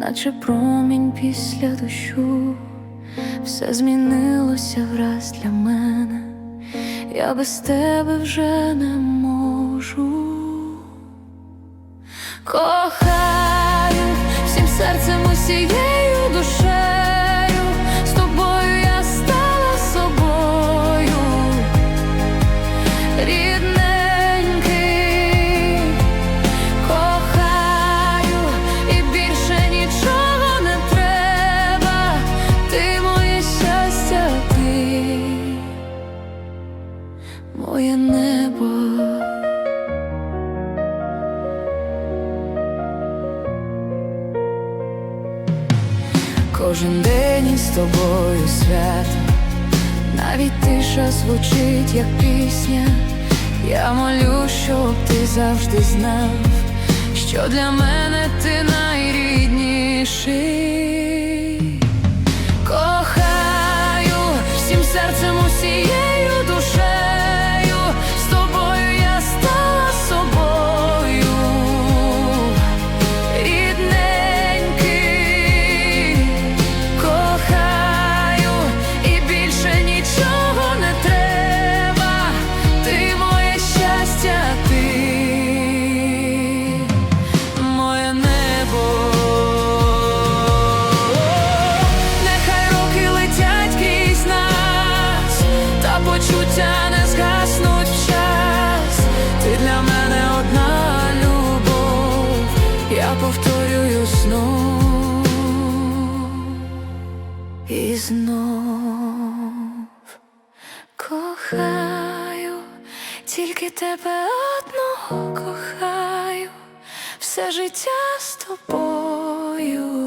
наче промінь після дощу, все змінилося враз для мене, я без тебе вже не можу. Кохаю всім серцем усією Кожен день із тобою свято, навіть тиша звучить, як пісня. Я молю, щоб ти завжди знав, що для мене ти найрідніший. І знов кохаю, тільки тебе одного кохаю, все життя з тобою.